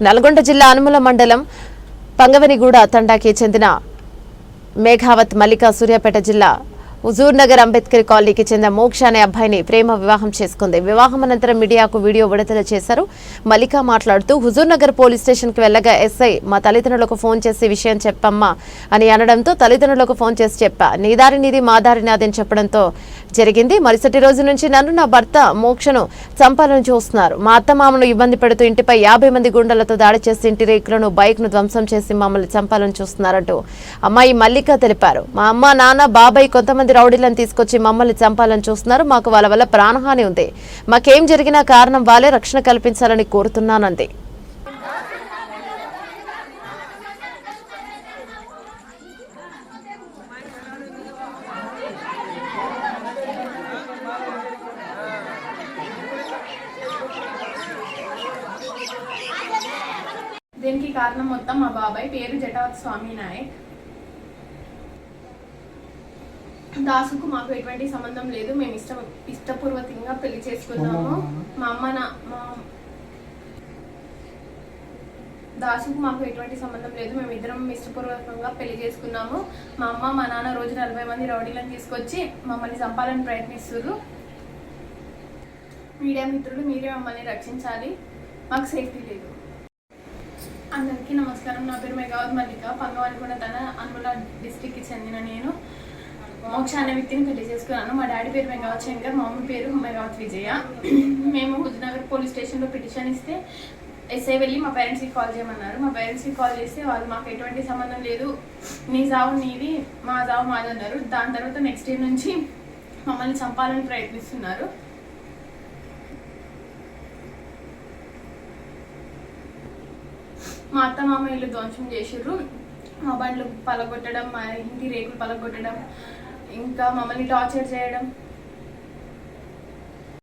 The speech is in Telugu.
నల్గొండ జిల్లా అనుముల మండలం పంగవనిగూడ తండాకి చెందిన మేఘావత్ మల్లిక సూర్యాపేట జిల్లా హుజూర్ నగర్ అంబేద్కర్ కాలనీకి చెందిన మోక్ష అనే అబ్బాయిని ప్రేమ వివాహం చేసుకుంది. వివాహం అనంతరం మీడియాకు వీడియో విడుదల చేశారు. మల్లికా మాట్లాడుతూ హుజూర్ నగర్ పోలీస్ స్టేషన్కి వెళ్ళగా ఎస్ఐ మా తల్లిదండ్రులకు ఫోన్ చేసి విషయం చెప్పమ్మా అని అనడంతో తల్లిదండ్రులకు ఫోన్ చేసి చెప్పా. నీ దారి నీది మా దారి నాది చెప్పడంతో జరిగింది. మరుసటి రోజు నుంచి నన్ను నా భర్త మోక్షను చంపాలని చూస్తున్నారు. మా అత్త మామను ఇబ్బంది పెడుతూ ఇంటిపై యాభై మంది గుండెలతో దాడి చేసి ఇంటి రేకులను బైక్ను ధ్వంసం చేసి మమ్మల్ని చంపాలని చూస్తున్నారంటూ అమ్మాయి మల్లిక తెలిపారు. మా అమ్మ నాన్న బాబాయ్ కొంతమంది రౌడీలను తీసుకొచ్చి మమ్మల్ని చంపాలని చూస్తున్నారు. మాకు వాళ్ళ వల్ల ప్రాణహాని ఉంది. మాకేం జరిగినా కారణం వాళ్ళే రక్షణ కల్పించాలని కోరుతున్నానంది. దీనికి కారణం మొత్తం మా బాబాయ్. పేరు జటావత్ స్వామి నాయక్. దాసుకు మాకు ఎటువంటి సంబంధం లేదు. మేము ఇష్ట ఇష్టపూర్వకంగా పెళ్ళి చేసుకున్నాము. మా అమ్మ నా మా దాసుకు మాకు ఎటువంటి సంబంధం లేదు. మేము ఇద్దరం ఇష్టపూర్వకంగా పెళ్ళి చేసుకున్నాము. మా అమ్మ మా నాన్న రోజు నలభై మంది రౌడీలను తీసుకొచ్చి మమ్మల్ని చంపాలని ప్రయత్నిస్తున్నారు. మీడియా మిత్రులు మీరే మమ్మల్ని రక్షించాలి. మాకు సేఫ్టీ లేదు. అందరికీ నమస్కారం. నా పేరు మెగావత్ మల్లిక. పంగవానికొండ తన అనుకుల డిస్టిక్కి చెందిన నేను. మోక్ష అనే వ్యక్తిని పెళ్ళి చేసుకున్నాను. మా డాడీ పేరు మెగావత్ శంకర్ మా మమ్మీ పేరు మెగావత్ విజయ. మేము హుజ్నగర్ పోలీస్ స్టేషన్లో పిటిషన్ ఇస్తే ఎస్ఐ వెళ్ళి మా పేరెంట్స్కి కాల్ చేయమన్నారు. మా పేరెంట్స్కి కాల్ చేస్తే వాళ్ళు మాకు ఎటువంటి సంబంధం లేదు. నీ జావు నీది మా జావు మాది అన్నారు. దాని తర్వాత నెక్స్ట్ డే నుంచి మమ్మల్ని చంపాలని ప్రయత్నిస్తున్నారు. మా అత్త మామ ఇల్లు ధ్వంసం చేసిర్రు. మా బండ్లు పలగొట్టడం మా ఇంటి రేకులు పలగొట్టడం ఇంకా మమ్మల్ని టార్చర్ చేయడం?